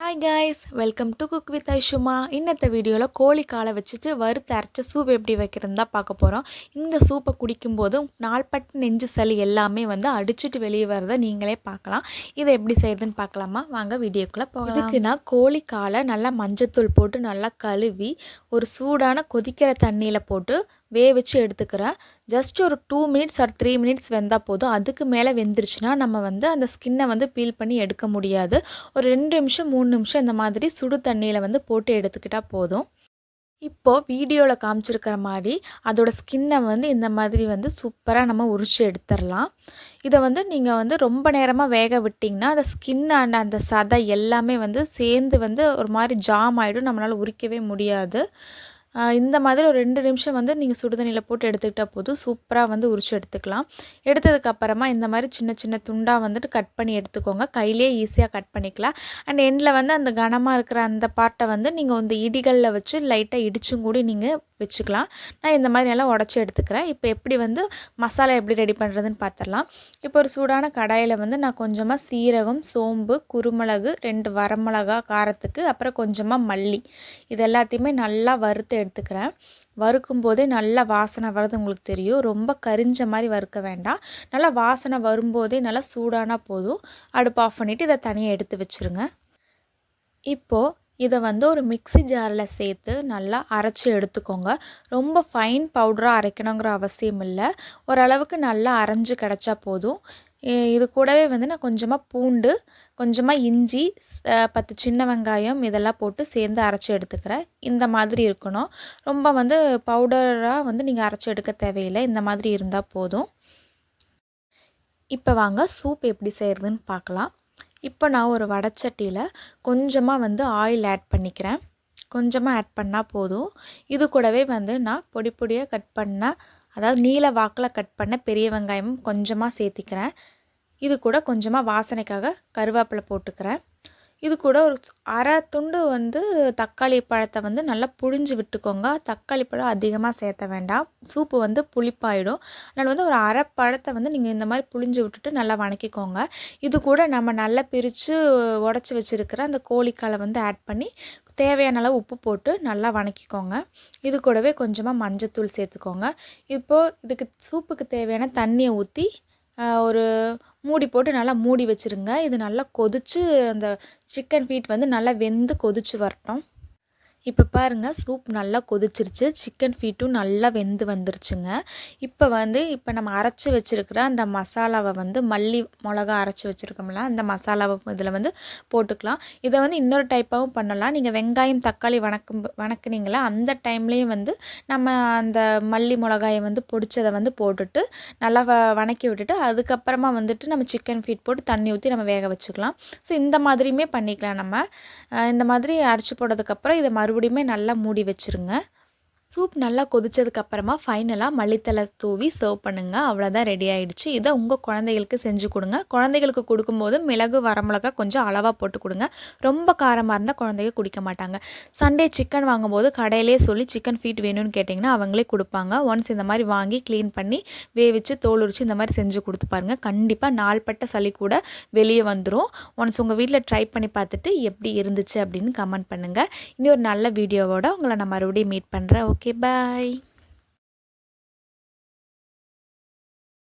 Hi guys welcome to cook with Aishuma. இன்னத்த வீடியோவில் கோழி காலை வச்சுட்டு வறுத்து அரைச்ச சூப் எப்படி வைக்கிறதுன்னு தான் பார்க்க போகிறோம் இந்த சூப்பை குடிக்கும்போதும் நாள்பட்டு நெஞ்சு சளி எல்லாமே வந்து அடிச்சுட்டு வெளியே வரதை நீங்களே பார்க்கலாம். இதை எப்படி செய்யுதுன்னு பார்க்கலாமா? வாங்க வீடியோக்குள்ளே போகலாம். இதுக்கு நான் கோழி காலை நல்லா மஞ்சத்தூள் போட்டு நல்லா கழுவி ஒரு சூடான கொதிக்கிற தண்ணியில் போட்டு வேவிச்சு எடுத்துக்கிறேன். ஜஸ்ட் ஒரு two minutes or three minutes வெந்தால் போதும். அதுக்கு மேலே வெந்துருச்சுன்னா நம்ம வந்து அந்த ஸ்கின்னை வந்து பீல் பண்ணி எடுக்க முடியாது. ஒரு ரெண்டு நிமிஷம் மூணு நிமிஷம் இந்த மாதிரி சுடு தண்ணியில் வந்து போட்டு எடுத்துக்கிட்டால் போதும். இப்போது வீடியோவில் காமிச்சிருக்கிற மாதிரி அதோட ஸ்கின்னை வந்து இந்த மாதிரி வந்து சூப்பராக நம்ம உரிச்சு எடுத்துடலாம். இதை வந்து நீங்கள் வந்து ரொம்ப நேரமாக வேக விட்டிங்கன்னா அந்த ஸ்கின் அண்ட் அந்த சதை எல்லாமே வந்து சேர்ந்து வந்து ஒரு மாதிரி ஜாம் ஆகிடும் நம்மளால் உரிக்கவே முடியாது. இந்த மாதிரி ஒரு ரெண்டு நிமிஷம் வந்து நீங்கள் சுடுதண்ணியில் போட்டு எடுத்துக்கிட்டால் போதும். சூப்பராக வந்து உரிச்சு எடுத்துக்கலாம். எடுத்ததுக்கப்புறமா இந்த மாதிரி சின்ன சின்ன துண்டாக வந்துட்டு கட் பண்ணி எடுத்துக்கோங்க. கையிலே ஈஸியாக கட் பண்ணிக்கலாம். அண்ட் எண்டில் வந்து அந்த கனமாக இருக்கிற அந்த பார்ட்டை வந்து நீங்கள் இந்த இடிகளில் வச்சு லைட்டாக இடிச்சும் கூட நீங்கள் வச்சுக்கலாம். நான் இந்த மாதிரி நல்லா உடச்சி எடுத்துக்கிறேன். இப்போ எப்படி வந்து மசாலா எப்படி ரெடி பண்ணுறதுன்னு பார்த்துடலாம் இப்போ ஒரு சூடான கடாயில் வந்து நான் கொஞ்சமாக சீரகம் சோம்பு குருமிளகு ரெண்டு வரமிளகா காரத்துக்கு அப்புறம் கொஞ்சமாக மல்லி. இது எல்லாத்தையுமே நல்லா வறுத்து எடுத்துக்கிறேன். வறுக்கும் போதே நல்லா வாசனை வர்றது உங்களுக்கு தெரியும். ரொம்ப கரிஞ்ச மாதிரி வறுக்க வேண்டாம். நல்லா வாசனை வரும்போதே நல்லா சூடானா போதும். அடுப்பு ஆஃப் பண்ணிவிட்டு இதை தனியாக எடுத்து வச்சுருங்க. இப்போது இதை வந்து ஒரு மிக்சி ஜாரில் சேர்த்து நல்லா அரைச்சி எடுத்துக்கோங்க. ரொம்ப ஃபைன் பவுடராக அரைக்கணுங்கிற அவசியம் இல்லை. ஓரளவுக்கு நல்லா அரைஞ்சி கிடச்சா போதும். இது கூடவே வந்து நான் கொஞ்சமாக பூண்டு கொஞ்சமாக இஞ்சி பத்து சின்ன வெங்காயம் இதெல்லாம் போட்டு சேர்ந்து அரைச்சி எடுத்துக்கிறேன். இந்த மாதிரி இருக்கணும். ரொம்ப வந்து பவுடராக வந்து நீங்கள் அரைச்சி எடுக்க தேவையில்லை. இந்த மாதிரி இருந்தால் போதும். இப்போ வாங்க சூப் எப்படி செய்கிறதுன்னு பார்க்கலாம். இப்போ நான் ஒரு வடச்சட்டியில் கொஞ்சமாக வந்து ஆயில் ஆட் பண்ணிக்கிறேன். கொஞ்சமாக ஆட் பண்ணால் போதும். இது கூடவே வந்து நான் பொடி பொடியாக கட் பண்ண அதாவது நீல வாக்கில் கட் பண்ண பெரிய வெங்காயமும் கொஞ்சமாக சேர்த்திக்கிறேன். இது கூட கொஞ்சமாக வாசனைக்காக கருவேப்பிலை போட்டுக்கிறேன். இது கூட ஒரு அரை துண்டு வந்து தக்காளி பழத்தை வந்து நல்லா புழிஞ்சு விட்டுக்கோங்க. தக்காளி பழம் அதிகமாக சேர்த்த வேண்டாம். சூப்பு வந்து புளிப்பாயிடும். அதனால் வந்து ஒரு அரை பழத்தை வந்து நீங்கள் இந்த மாதிரி புழிஞ்சு விட்டுட்டு நல்லா வணக்கிக்கோங்க. இது கூட நம்ம நல்லா பிரித்து உடச்சி வச்சுருக்கிற அந்த கோழிக்காலை வந்து ஆட் பண்ணி தேவையான அளவு உப்பு போட்டு நல்லா வணக்கிக்கோங்க. இது கூடவே கொஞ்சமாக மஞ்சத்தூள் சேர்த்துக்கோங்க. இப்போது இதுக்கு சூப்புக்கு தேவையான தண்ணியை ஊற்றி ஒரு மூடி போட்டு நல்லா மூடி வச்சுருங்க. இது நல்லா கொதித்து அந்த சிக்கன் ஃபீட் வந்து நல்லா வெந்து கொதித்து வரட்டும். இப்போ பாருங்கள் சூப் நல்லா கொதிச்சிருச்சு. சிக்கன் ஃபீட்டும் நல்லா வெந்து வந்துருச்சுங்க. இப்போ வந்து இப்போ நம்ம அரைச்சி வச்சுருக்கிற அந்த மசாலாவை வந்து மல்லி மிளகா அரைச்சி வச்சுருக்கோம்ல அந்த மசாலாவை இதில் வந்து போட்டுக்கலாம். இதை வந்து இன்னொரு டைப்பாகவும் பண்ணலாம். நீங்கள் வெங்காயம் தக்காளி வணக்கம் வணக்குனீங்களா அந்த டைம்லேயும் வந்து நம்ம அந்த மல்லி மிளகாயை வந்து பொடிச்சதை வந்து போட்டுட்டு நல்லா வ வணக்கி விட்டுட்டு அதுக்கப்புறமா வந்துட்டு நம்ம சிக்கன் ஃபீட் போட்டு தண்ணி ஊற்றி நம்ம வேக வச்சுக்கலாம். ஸோ இந்த மாதிரியுமே பண்ணிக்கலாம் நம்ம. இந்த மாதிரி அரைச்சி போட்டதுக்கப்புறம் இதை மறு மறுபடியுமே நல்லா மூடி வச்சுருங்க. சூப் நல்லா கொதிச்சதுக்கப்புறமா ஃபைனலாக மல்லித்தலை தூவி சர்வ் பண்ணுங்கள் அவ்வளோதான் ரெடி ஆகிடுச்சு இதை உங்கள் குழந்தைகளுக்கு செஞ்சு கொடுங்க. குழந்தைகளுக்கு கொடுக்கும்போது மிளகு வரமிளகா கொஞ்சம் அளவாக போட்டு கொடுங்க. ரொம்ப காரமாக இருந்தால் குழந்தைங்க குடிக்க மாட்டாங்க. சண்டே சிக்கன் வாங்கும்போது கடையிலே சொல்லி சிக்கன் ஃபீட் வேணும்னு கேட்டிங்கன்னா அவங்களே கொடுப்பாங்க. ஒன்ஸ் இந்த மாதிரி வாங்கி க்ளீன் பண்ணி வேவிச்சு தோல் உரிச்சு இந்த மாதிரி செஞ்சு கொடுத்து பாருங்கள் கண்டிப்பாக நாள்பட்ட சளி கூட வெளியே வந்துடும் ஒன்ஸ் உங்கள் வீட்டில் ட்ரை பண்ணி பார்த்துட்டு எப்படி இருந்துச்சு அப்படின்னு கமெண்ட் பண்ணுங்கள் இன்னொரு ஒரு நல்ல வீடியோவோட உங்களை நான் மறுபடியும் மீட் பண்ணுறேன் ஓகே Okay, bye.